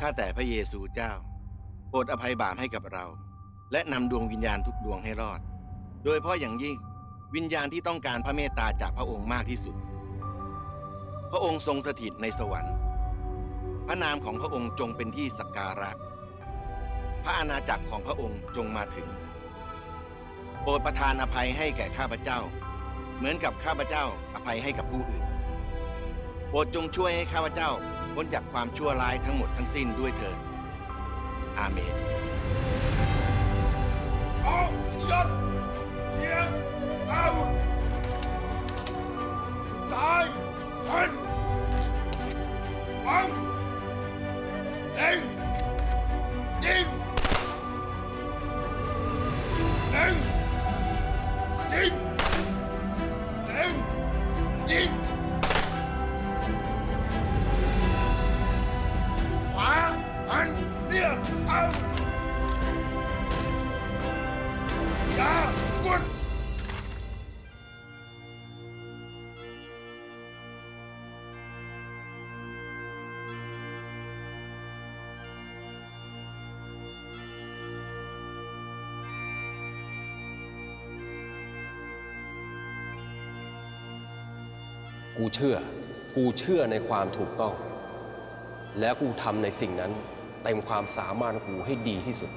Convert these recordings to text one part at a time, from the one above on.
ข้าแต่พระเยซูเจ้า โปรดอภัยบาปให้กับเรา และนำดวงวิญญาณทุกดวงให้รอด โดยเฉพาะอย่างยิ่งวิญญาณที่ต้องการพระเมตตาจากพระองค์มากที่สุด พระองค์ทรงสถิตในสวรรค์ พระนามของพระองค์จงเป็นที่สักการะ พระอาณาจักรของพระองค์จงมาถึง โปรดประทานอภัยให้แก่ข้าพเจ้า เหมือนกับข้าพเจ้าอภัยให้กับผู้อื่น โปรดจงช่วยให้ข้าพเจ้า พ้นจากความชั่วร้ายทั้งหมดทั้งสิ้นด้วยเถิดอาเมน กูเชื่อ กูเชื่อในความถูกต้อง แล้วกูทำในสิ่งนั้นเต็มความสามารถกูให้ดีที่สุด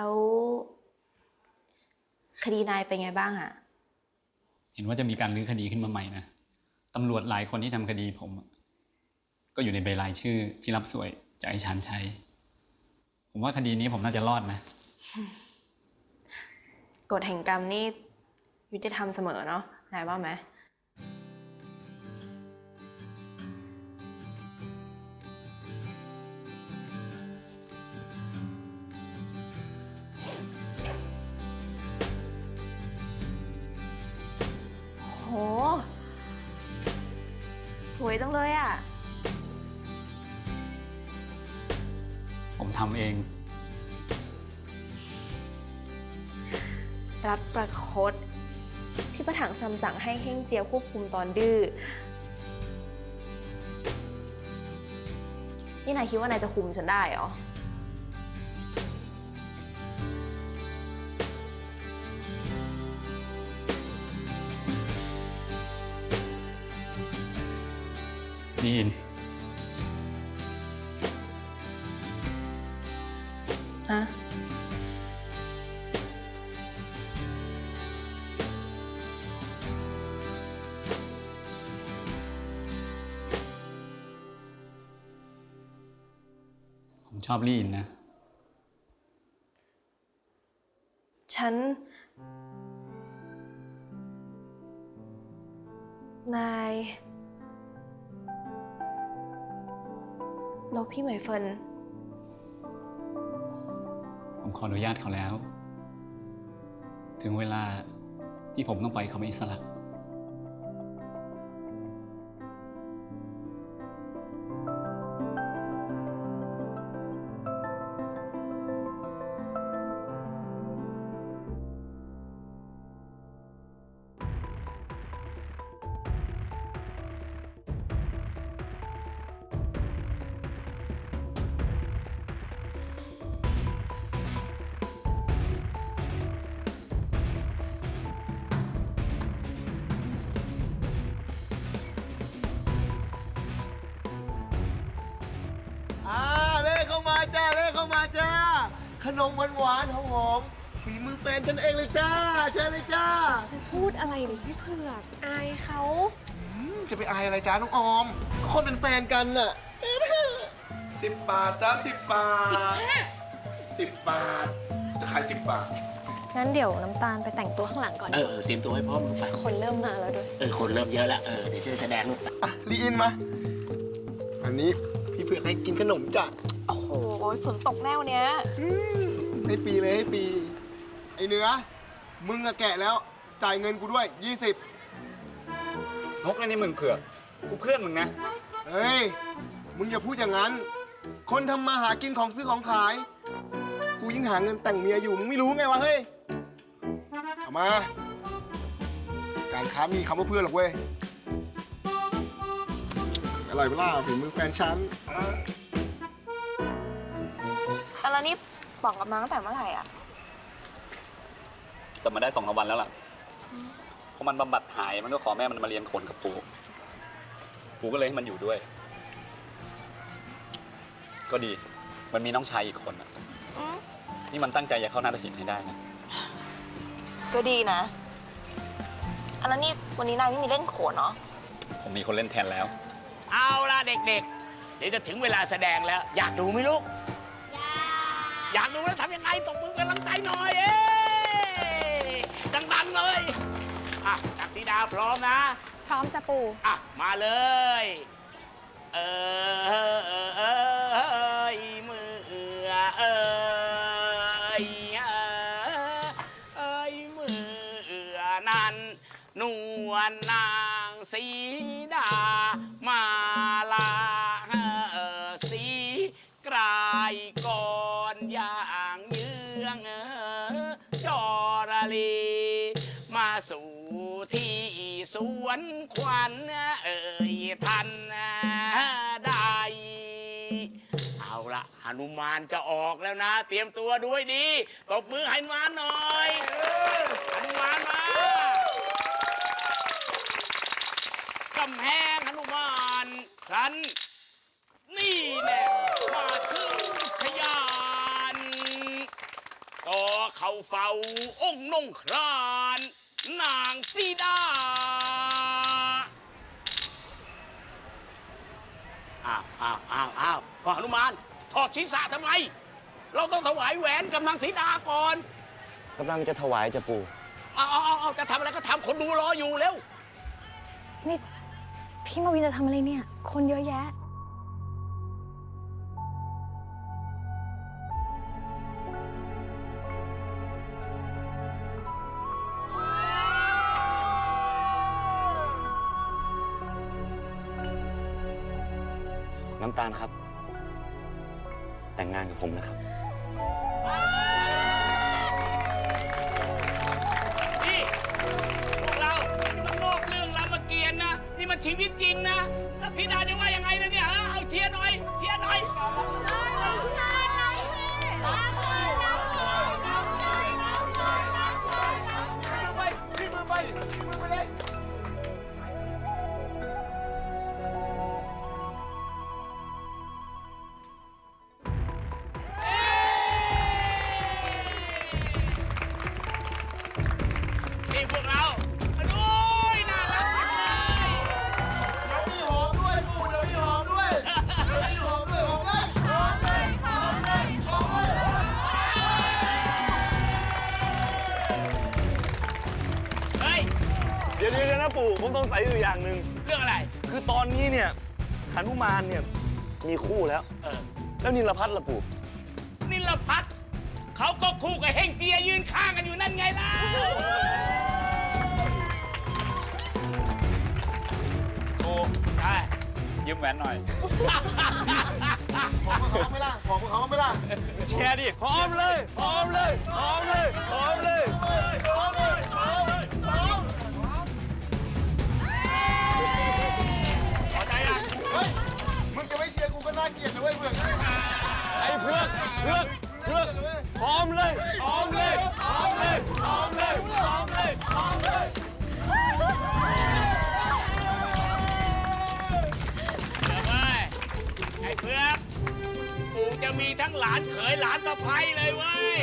แล้ว คดีนายเป็นไงบ้างอะเห็นว่าจะมีการรื้อคดีขึ้นมาใหม่นะตำรวจหลายคนที่ทำคดีผมอะก็อยู่ในใบรายชื่อที่รับสวยจากไอ้ชันชัย ผมว่าคดีนี้ผมน่าจะรอดนะ กฎแห่งกรรมนี่ยุติธรรมเสมอเนาะนายว่าไหม สวยจังเลยอะผมทำเอง รัฐประคต ที่ประถังซัมจั๋งให้เฮ่งเจียวควบคุมตอนดื้อ นี่นายคิดว่านายจะคุมฉันได้เหรอ นี่อินฮะผมชอบลี่อินนะ แล้วพี่เหมยเฟินผมขออนุญาตเขาแล้ว ถึงเวลาที่ผมต้องไปเขาไม่อิสระ จ้า ขนมหวานๆหอมๆฝีมือแฟนฉันเองเลยจ้าเชิญเลยจ้าพูดอะไรหรือพี่เผือกอายเขาอืมจะไปอายอะไรจ้าน้องออมก็คนเป็นแฟนกันน่ะสิบบาทจ้าสิบบาทสิบบาท จะขายสิบบาท งั้นเดี๋ยวน้ำตาลไปแต่งตัวข้างหลังก่อน เออเออเตรียมตัวให้พร้อมลูกไปคนเริ่มมาแล้วด้วย เออคนเริ่มเยอะแล้วเออเดี๋ยวช่วยแสดงลูกไปอะลีอินมา อันนี้พี่เผือกให้กินขนมจ้ะ โอ้โหฝนตกแนวเนี้ยให้ปีเลยให้ปี ไอเนื้อ มึงอะแกะแล้ว จ่ายเงินกูด้วย 20นกนี่มึงเผือกกูเพื่อนมึงนะ เฮ้ย มึงอย่าพูดอย่างนั้น คนทำมาหากินของซื้อของขาย กูยิ่งหาเงินแต่งเมียอยู่ มึงไม่รู้ไงวะเฮ้ย เอามา การค้ามีคำว่าเพื่อนหรอกเว้ย อร่อยเปะล่าฝีมือแฟนฉัน แล้วนี่บอกกับมาตั้งแต่เมื่อไหร่อะ แต่มาได้สองสามวันแล้วล่ะพอมันบำบัดหายมันก็ขอแม่มันมาเรียนโขนกับปูปูก็เลยให้มันอยู่ด้วย ก็ดี มันมีน้องชายอีกคนอะอืมนี่มันตั้งใจจะเข้านาฏศิลป์ให้ได้นะ ก็ดีนะอันแล้วนี่วันนี้นายไม่มีเล่นโขนเนาะผมมีคนเล่นแทนแล้ว เอาล่ะเด็กๆ เดี๋ยวจะถึงเวลาแสดงแล้ว อยากดูไหมลูก อยากดูแล้วทำยังไงตบมือเป็นกำลังใจหน่อยเอ้ยดังๆเลยอะจากสีดาพร้อมนะ พร้อมจะปู อะ มาเลย เออเออเออเออมือเอือเอยเอยมือเอือนั้นนวลนางสีดามา สวนขวัญเอ่ยทันใดเอาละหนุมานจะออกแล้วนะ เตรียมตัวด้วยดีตบมือให้หนุมานหน่อยหนุมานมากำแพงหนุมานครัน นี่แน่มาถึงทยานก็เข้าเฝ้าองค์นงคราน นางสีดา อ้าวอ้าวอ้าวอ้าวพ่อหนุมานถอดศีรษะทำไม เราต้องถวายแหวนกับนางสีดาก่อนกำลังจะถวายจะปู่ เอาเอาเอาเอาจะทำอะไรก็ทำคนดูรออยู่เร็ว นี่ พี่มาวินจะทำอะไรเนี่ย คนเยอะแยะ น้ำตาลครับ แต่งงานกับผมนะครับ นี่พวกเราไม่มันนอกเรื่องรามเกียรติ์นะ นี่มันชีวิตจริงนะแล้วธิดาจะว่ายังไงนะ เดี๋ยวเดี๋ยวนะปู่ผมต้องใส่อยู่อย่างหนึ่งเรื่องอะไร คือตอนนี้เนี่ยขันธุมานเนี่ยมีคู่แล้ว เออ แล้วนิลพัฒน์ล่ะปู่ นิลพัฒน์เขาก็คู่กับเฮงเจียยืนข้างกันอยู่นั่นไงล่ะโอ้ใช่ยืมแหวนหน่อยหอมกับเขาไหม่ล่ะหอมกับเขาไหม่ล่ะเชียร์ดิพร้อมเลยพร้อมเลยพร้อมเลยพร้อมเลยหอมเลยหอมเลย น่าเกลียดนะเว้ยเพื่อนไอ้เพื่อนเพื่อนเพื่อนพร้อมเลยพร้อมเลยพร้อมเลยพร้อมเลยพร้อมเลยพร้อมเลยเดี๋ยวเว้ยไอ้เพื่อกกูจะมีทั้งหลานเขยหลานสะพ้ยเลยเว้ย